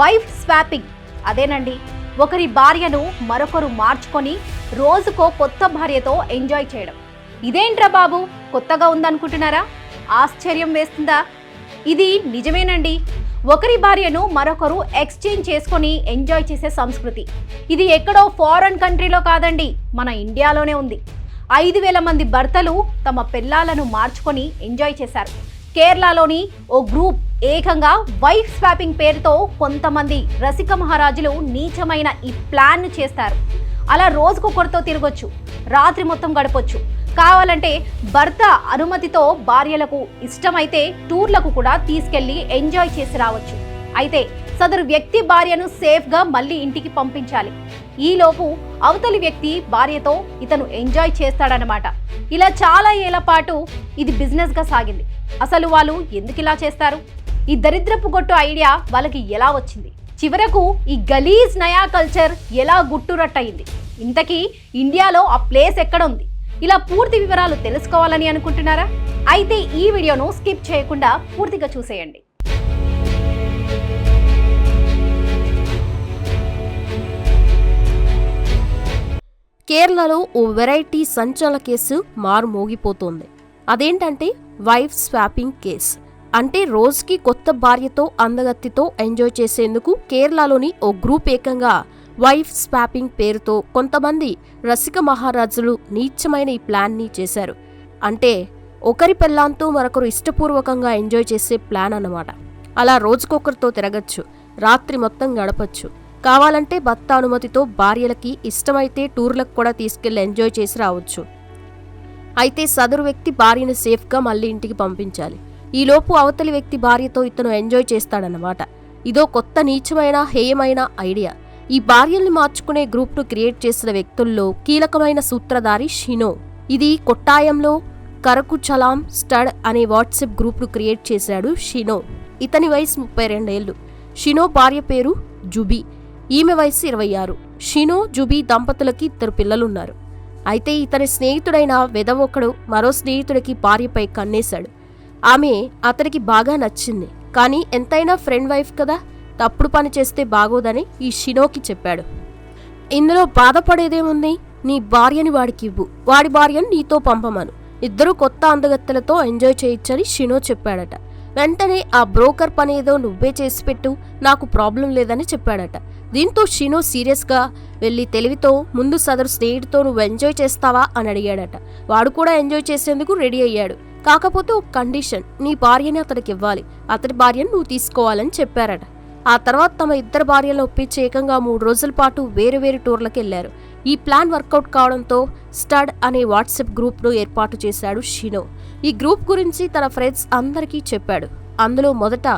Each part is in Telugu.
Wife swapping. అదేనండి ఒకరి భార్యను మరొకరు మార్చుకొని రోజుకో కొత్త భార్యతో ఎంజాయ్ చేయడం. ఇదేంట్రా బాబు కొత్తగా ఉందనుకుంటున్నారా? ఆశ్చర్యం వేస్తుందా? ఇది నిజమేనండి ఒకరి భార్యను మరొకరు ఎక్స్చేంజ్ చేసుకొని ఎంజాయ్ చేసే సంస్కృతి. ఇది ఎక్కడో ఫారెన్ కంట్రీలో కాదండి మన ఇండియాలోనే ఉంది. ఐదు వేల మంది భర్తలు తమ పిల్లాలను మార్చుకొని ఎంజాయ్ చేశారు. కేరళలోని ఓ గ్రూప్ ఏకంగా వైఫ్ స్వాపింగ్ పేరుతో కొంతమంది రసిక మహారాజులు నీచమైన ఈ ప్లాన్ చేస్తారు. అలా రోజుకొకరితో తిరగొచ్చు రాత్రి మొత్తం గడపొచ్చు. కావాలంటే భర్త అనుమతితో భార్యలకు ఇష్టమైతే టూర్లకు కూడా తీసుకెళ్ళి ఎంజాయ్ చేసి రావచ్చు. అయితే సదరు వ్యక్తి భార్యను సేఫ్గా మళ్ళీ ఇంటికి పంపించాలి. ఈలోపు అవతలి వ్యక్తి భార్యతో ఇతను ఎంజాయ్ చేస్తాడనమాట ఇలా చాలా ఏళ్ళ పాటు ఇది బిజినెస్గా సాగింది. అసలు వాళ్ళు ఎందుకు ఇలా చేస్తారు? ఈ దరిద్రపు గొట్టు ఐడియా వాళ్ళకి ఎలా వచ్చింది? చివరకు ఈ గలీజ్ నయా కల్చర్ ఎలా గుట్టురట్టయింది? ఇంతకీ ఇండియాలో ఆ ప్లేస్ ఎక్కడ ఉంది ఇలా పూర్తి వివరాలు తెలుసుకోవాలని అనుకుంటున్నారా? అయితే ఈ వీడియోను స్కిప్ చేయకుండా పూర్తిగా చూసేయండి. కేరళలో ఓ వెరైటీ సంచలన కేసు మారుమోగిపోతుంది అదేంటంటే వైఫ్ స్వాపింగ్ కేస్. అంటే రోజుకి కొత్త భార్యతో అందగత్తితో ఎంజాయ్ చేసేందుకు కేరళలోని ఓ గ్రూప్ ఏకంగా వైఫ్ స్వాపింగ్ పేరుతో కొంతమంది రసిక మహారాజులు నీచమైన ఈ ప్లాన్ని చేశారు. అంటే ఒకరి పెళ్ళాంతో మరొకరు ఇష్టపూర్వకంగా ఎంజాయ్ చేసే ప్లాన్ అన్నమాట. అలా రోజుకొకరితో తిరగచ్చు. రాత్రి మొత్తం గడపచ్చు. కావాలంటే భర్త అనుమతితో భార్యలకి ఇష్టమైతే టూర్లకు కూడా తీసుకెళ్ళి ఎంజాయ్ చేసి రావచ్చు. అయితే సదరు వ్యక్తి భార్యను సేఫ్గా మళ్ళీ ఇంటికి పంపించాలి. ఈలోపు అవతలి వ్యక్తి భార్యతో ఇతను ఎంజాయ్ చేస్తాడన్నమాట. ఇదో కొత్త నీచమైన హేయమైన ఐడియా. ఈ భార్యల్ని మార్చుకునే గ్రూప్ను క్రియేట్ చేసిన వ్యక్తుల్లో కీలకమైన సూత్రధారి షినో. ఇది కొట్టాయంలో కరకు చలాం స్టడ్ అనే వాట్సాప్ గ్రూప్ను క్రియేట్ చేశాడు షినో. ఇతని వయసు ముప్పై రెండేళ్ళు షినో భార్య పేరు జుబీ. ఈమె వయసు ఇరవై ఆరు. షినో జుబీ దంపతులకి ఇద్దరు పిల్లలున్నారు. అయితే ఇతని స్నేహితుడైన వెదవొక్కడు మరో స్నేహితుడికి భార్యపై కన్నేశాడు. ఆమె అతనికి బాగా నచ్చింది. కానీ ఎంతైనా ఫ్రెండ్ వైఫ్ కదా తప్పుడు పని చేస్తే బాగోదని ఈ షినోకి చెప్పాడు. ఇందులో బాధపడేదేముంది? నీ భార్యని వాడికి ఇవ్వు. వాడి భార్యను నీతో పంపమను. ఇద్దరు కొత్త అందగత్తెలతో ఎంజాయ్ చేయొచ్చని షినో చెప్పాడట. వెంటనే ఆ బ్రోకర్ పనేదో నువ్వే చేసి పెట్టు నాకు ప్రాబ్లం లేదని చెప్పాడట. దీంతో షినో సీరియస్గా వెళ్ళి తెలివితో ముందు సదరు స్నేహితుతో నువ్వు ఎంజాయ్ చేస్తావా అని అడిగాడట. వాడు కూడా ఎంజాయ్ చేసేందుకు రెడీ అయ్యాడు. కాకపోతే ఒక కండిషన్ నీ భార్యని అతనికి ఇవ్వాలి. అతని భార్యను నువ్వు తీసుకోవాలని చెప్పారట. ఆ తర్వాత తమ ఇద్దరు భార్యలను ఒప్పించి ఏకంగా మూడు రోజుల పాటు వేరు వేరు టూర్లకు వెళ్ళారు ఈ ప్లాన్ వర్కౌట్ కావడంతో స్టడ్ అనే వాట్సాప్ గ్రూప్ను ఏర్పాటు చేశాడు షినో. ఈ గ్రూప్ గురించి తన ఫ్రెండ్స్ అందరికీ చెప్పాడు. అందులో మొదట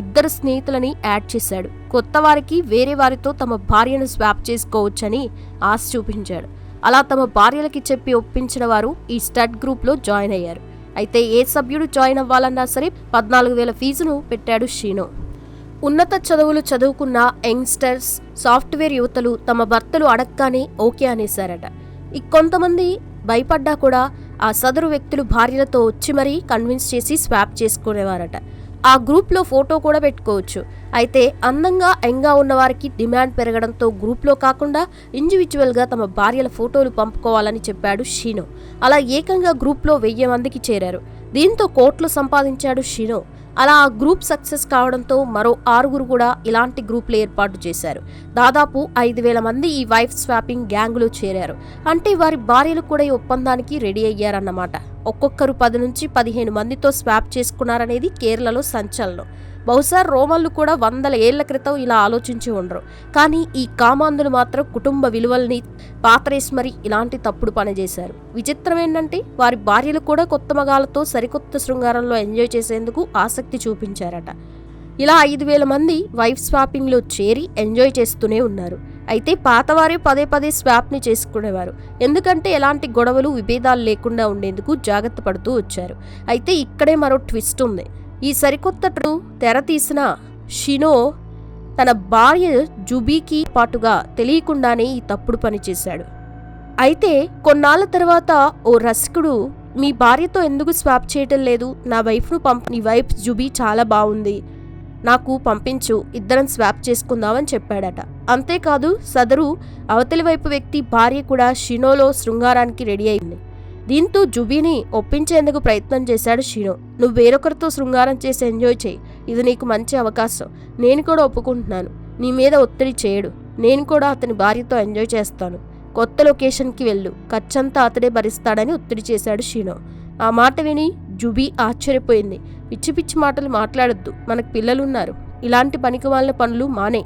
ఇద్దరు స్నేహితులని యాడ్ చేశాడు. కొత్త వారికి వేరే వారితో తమ భార్యను స్వాప్ చేసుకోవచ్చని ఆశ చూపించాడు. అలా తమ భార్యలకి చెప్పి ఒప్పించిన వారు ఈ స్టడ్ గ్రూప్లో జాయిన్ అయ్యారు. అయితే ఏ సభ్యుడు జాయిన్ అవ్వాలన్నా సరే పద్నాలుగు వేల ఫీజును పెట్టాడు షీనో. ఉన్నత చదువులు చదువుకున్న యంగ్స్టర్స్ సాఫ్ట్వేర్ యువతలు తమ భర్తలు అడగగానే ఓకే అనేశారట. కొంతమంది భయపడ్డా కూడా ఆ సదరు వ్యక్తులు భార్యలతో వచ్చి మరీ కన్విన్స్ చేసి స్వాప్ చేసుకునేవారట. ఆ గ్రూప్లో ఫోటో కూడా పెట్టుకోవచ్చు. అయితే అందంగా యంగ్గా ఉన్న వారికి డిమాండ్ పెరగడంతో గ్రూప్లో కాకుండా ఇండివిజువల్గా తమ భార్యల ఫోటోలు పంపుకోవాలని చెప్పాడు షీనో. అలా ఏకంగా గ్రూప్లో వెయ్యి మందికి చేరారు. దీంతో కోట్లు సంపాదించాడు షీనో. అలా ఆ గ్రూప్ సక్సెస్ కావడంతో మరో ఆరుగురు కూడా ఇలాంటి గ్రూప్లు ఏర్పాటు చేశారు. దాదాపు ఐదు వేల మంది ఈ వైఫ్ స్వాపింగ్ గ్యాంగ్లో చేరారు. అంటే వారి భార్యలు కూడా ఈ ఒప్పందానికి రెడీ అయ్యారన్నమాట. ఒక్కొక్కరు పది నుంచి పదిహేను మందితో స్వాప్ చేసుకున్నారనేది కేరళలో సంచలనం. బహుశా రోమన్లు కూడా వందల ఏళ్ళ క్రితం ఇలా ఆలోచించి ఉండరు. కానీ ఈ కామాంధులు మాత్రం కుటుంబ విలువల్ని పాతరేసి ఇలాంటి తప్పుడు పని చేశారు. విచిత్రం ఏంటంటే వారి భార్యలు కూడా కొత్త మగాలతో సరికొత్త శృంగారంలో ఎంజాయ్ చేసేందుకు ఆసక్తి చూపించారట. ఇలా ఐదు వేల మంది వైఫ్ స్వాపింగ్లో చేరి ఎంజాయ్ చేస్తూనే ఉన్నారు. అయితే పాతవారే పదే పదే స్వాప్ని చేసుకునేవారు. ఎందుకంటే ఎలాంటి గొడవలు విభేదాలు లేకుండా ఉండేందుకు జాగ్రత్త పడుతూ వచ్చారు. అయితే ఇక్కడే మరో ట్విస్ట్ ఉంది. ఈ సరికొత్త తెర తీసిన షినో తన భార్య జుబీకి పాటుగా తెలియకుండానే ఈ తప్పుడు పని చేశాడు. అయితే కొన్నాళ్ళ తర్వాత ఓ రసికుడు మీ భార్యతో ఎందుకు స్వాప్ చేయటం లేదు? నా వైఫ్ను పంప్ నీ వైఫ్ జుబీ చాలా బాగుంది. నాకు పంపించు ఇద్దరం స్వాప్ చేసుకుందామని చెప్పాడట. అంతేకాదు సదరు అవతలి వైపు వ్యక్తి భార్య కూడా షినోలో శృంగారానికి రెడీ అయింది. దీంతో జుబీని ఒప్పించేందుకు ప్రయత్నం చేశాడు షినో. నువ్వు వేరొకరితో శృంగారం చేసి ఎంజాయ్ చేయి. ఇది నీకు మంచి అవకాశం. నేను కూడా ఒప్పుకుంటున్నాను. నీ మీద ఒత్తిడి చేయడు. నేను కూడా అతని భార్యతో ఎంజాయ్ చేస్తాను. కొత్త లొకేషన్కి వెళ్ళు. ఖర్చంతా అతడే భరిస్తాడని ఒత్తిడి చేశాడు షీనో. ఆ మాట విని జుబీ ఆశ్చర్యపోయింది. పిచ్చి పిచ్చి మాటలు మాట్లాడొద్దు. మనకు పిల్లలున్నారు. ఇలాంటి పనికిమాలిన పనులు మానే.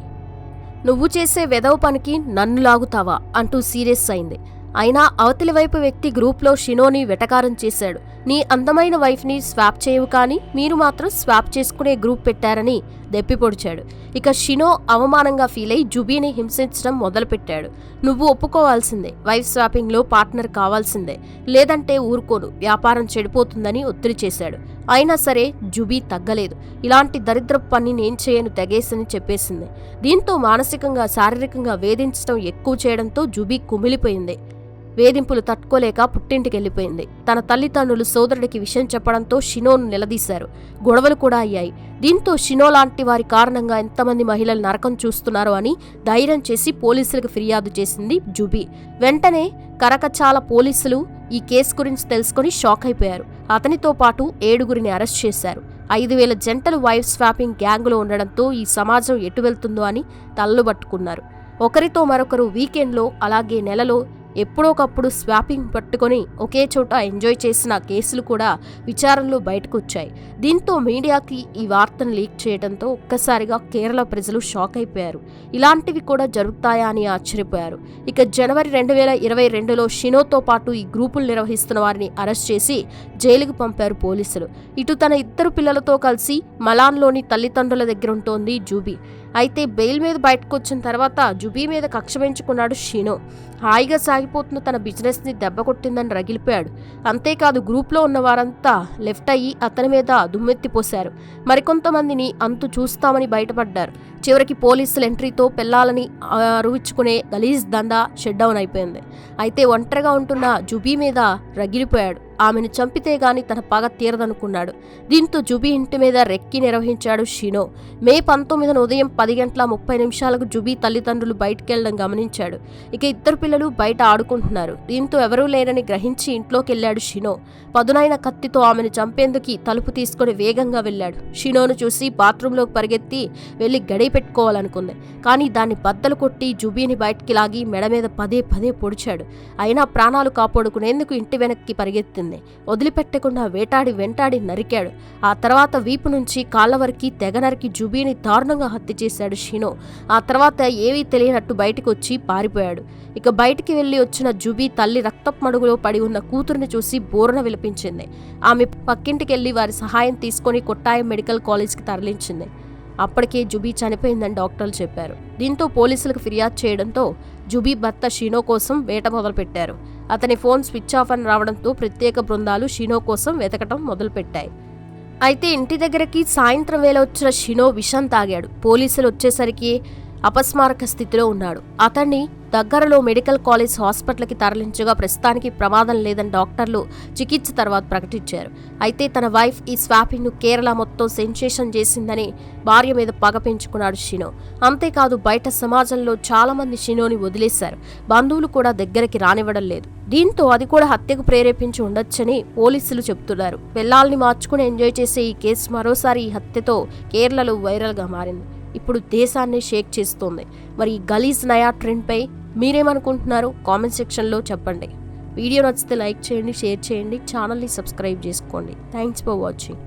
నువ్వు చేసే వెదవ పనికి నన్ను లాగుతావా? అంటూ సీరియస్ అయింది. అయినా అవతలి వైపు వ్యక్తి గ్రూప్లో షినోని వెటకారం చేశాడు. నీ అందమైన వైఫ్ని స్వాప్ చేయవు కానీ మీరు మాత్రం స్వాప్ చేసుకునే గ్రూప్ పెట్టారని దెప్పిపొడిచాడు ఇక షినో అవమానంగా ఫీల్ అయి జుబీని హింసించడం మొదలుపెట్టాడు. నువ్వు ఒప్పుకోవాల్సిందే. వైఫ్ స్వాపింగ్లో పార్ట్నర్ కావాల్సిందే. లేదంటే ఊరుకోను. వ్యాపారం చెడిపోతుందని ఒత్తిడి చేశాడు. అయినా సరే జుబీ తగ్గలేదు. ఇలాంటి దరిద్ర పని నేను చేయను తెగేసని చెప్పేసింది. దీంతో మానసికంగా శారీరకంగా వేధించడం ఎక్కువ చేయడంతో జుబీ కుమిలిపోయింది. వేధింపులు తట్టుకోలేక పుట్టింటికి వెళ్ళిపోయింది తన తల్లిదండ్రులు సోదరుడికి విషయం చెప్పడంతో షినోను నిలదీశారు. గొడవలు కూడా అయ్యాయి. దీంతో షినో లాంటి వారి కారణంగా ఎంతమంది మహిళలు నరకం చూస్తున్నారో అని ధైర్యం చేసి పోలీసులకు ఫిర్యాదు చేసింది జుబీ. వెంటనే కరకచాల పోలీసులు ఈ కేసు గురించి తెలుసుకుని షాక్ అయిపోయారు. అతనితో పాటు ఏడుగురిని అరెస్ట్ చేశారు. ఐదు వేల జంటలు వైఫ్ స్వాపింగ్ గ్యాంగ్లో ఉండడంతో ఈ సమాజం ఎటు వెళ్తుందో అని తల్లుబట్టుకున్నారు ఒకరితో మరొకరు వీకెండ్లో అలాగే నెలలో ఎప్పుడోకప్పుడు స్వాపింగ్ పట్టుకొని ఒకే చోట ఎంజాయ్ చేసిన కేసులు కూడా విచారణలో బయటకు వచ్చాయి దీంతో మీడియాకి ఈ వార్తను లీక్ చేయడంతో ఒక్కసారిగా కేరళ ప్రజలు షాక్ అయిపోయారు. ఇలాంటివి కూడా జరుగుతాయా అని ఆశ్చర్యపోయారు. ఇక జనవరి రెండు వేల ఇరవై రెండులో షినోతో పాటు ఈ గ్రూపులు నిర్వహిస్తున్న వారిని అరెస్ట్ చేసి జైలుకు పంపారు పోలీసులు. ఇటు తన ఇద్దరు పిల్లలతో కలిసి మలాన్లోని తల్లిదండ్రుల దగ్గర ఉంటోంది జూబీ. అయితే బెయిల్ మీద బయటకు వచ్చిన తర్వాత జుబీ మీద కక్ష పెంచుకున్నాడు షీనో. హాయిగా సాగిపోతున్న తన బిజినెస్ని దెబ్బ కొట్టిందని రగిలిపోయాడు. అంతేకాదు గ్రూప్లో ఉన్న వారంతా లెఫ్ట్ అయ్యి అతని మీద దుమ్మెత్తిపోశారు. మరికొంతమందిని అంతు చూస్తామని బయటపడ్డారు. చివరికి పోలీసుల ఎంట్రీతో పిల్లాలని అరువిచ్చుకునే గలీజ్ దందా షెడ్ డౌన్ అయిపోయింది. అయితే ఒంటరిగా ఉంటున్న జుబీ మీద రగిలిపోయాడు. ఆమెను చంపితే గాని తన పగ తీరదనుకున్నాడు. దీంతో జుబీ ఇంటి మీద రెక్కి నిర్వహించాడు షినో. మే పంతొమ్మిదిన ఉదయం పది గంటల ముప్పై నిమిషాలకు జుబీ తల్లిదండ్రులు బయటికెళ్ళడం గమనించాడు. ఇక ఇద్దరు పిల్లలు బయట ఆడుకుంటున్నారు. దీంతో ఎవరూ లేరని గ్రహించి ఇంట్లోకి వెళ్ళాడు షినో. పదునైన కత్తితో ఆమెను చంపేందుకు తలుపు తీసుకుని వేగంగా వెళ్ళాడు. షినోను చూసి బాత్రూంలోకి పరిగెత్తి వెళ్ళి గడి పెట్టుకోవాలనుకుంది. కానీ దాన్ని బద్దలు కొట్టి జుబీని బయటికి లాగి మెడ మీద పదే పదే పొడిచాడు. అయినా ప్రాణాలు కాపాడుకునేందుకు ఇంటి వెనక్కి పరిగెత్తింది. వదిలిపెట్టకుండా వేటాడి వెంటాడి నరికాడు. ఆ తర్వాత వీపు నుంచి కాళ్ళ వరకు తెగ నరికి జుబీని దారుణంగా హత్య చేశాడు షీనో. ఆ తర్వాత ఏవీ తెలియనట్టు బయటికి వచ్చి పారిపోయాడు. ఇక బయటికి వెళ్ళి వచ్చిన జుబీ తల్లి రక్తపు మడుగులో పడి ఉన్న కూతురిని చూసి బోరన విలపించింది. ఆమె పక్కింటికెళ్ళి వారి సహాయం తీసుకొని కొట్టాయం మెడికల్ కాలేజ్కి తరలించింది. అప్పటికే జుబీ చనిపోయిందని డాక్టర్లు చెప్పారు. దీంతో పోలీసులకు ఫిర్యాదు చేయడంతో జుబీ భర్త షీనో కోసం వేట మొదలుపెట్టారు. అతని ఫోన్ స్విచ్ ఆఫ్ అని రావడంతో ప్రత్యేక బృందాలు షీనో కోసం వెతకటం మొదలుపెట్టాయి. అయితే ఇంటి దగ్గరకి సాయంత్రం వేళ వచ్చిన షినో విషం తాగాడు. పోలీసులు వచ్చేసరికి అపస్మారక స్థితిలో ఉన్నాడు. అతన్ని దగ్గరలో మెడికల్ కాలేజ్ హాస్పిటల్కి తరలించగా ప్రస్తుతానికి ప్రమాదం లేదని డాక్టర్లు చికిత్స తర్వాత ప్రకటించారు. అయితే తన వైఫ్ ఈ స్వాపింగ్ను కేరళ మొత్తం సెన్సేషన్ చేసిందని భార్య మీద పగ పెంచుకున్నాడు షినో. అంతేకాదు బయట సమాజంలో చాలా మంది షినోని వదిలేశారు. బంధువులు కూడా దగ్గరికి రానివ్వడం లేదు. దీంతో అది కూడా హత్యకు ప్రేరేపించి ఉండొచ్చని పోలీసులు చెబుతున్నారు. పిల్లల్ని మార్చుకుని ఎంజాయ్ చేసే ఈ కేసు మరోసారి ఈ హత్యతో కేరళలో వైరల్గా మారింది. ఇప్పుడు దేశాన్ని షేక్ చేస్తోంది. మరి ఈ గలీజ్ నయా ట్రెండ్పై మీరేమనుకుంటున్నారో కామెంట్ సెక్షన్లో చెప్పండి. వీడియో నచ్చితే లైక్ చేయండి షేర్ చేయండి ఛానల్ని సబ్స్క్రైబ్ చేసుకోండి. Thanks for watching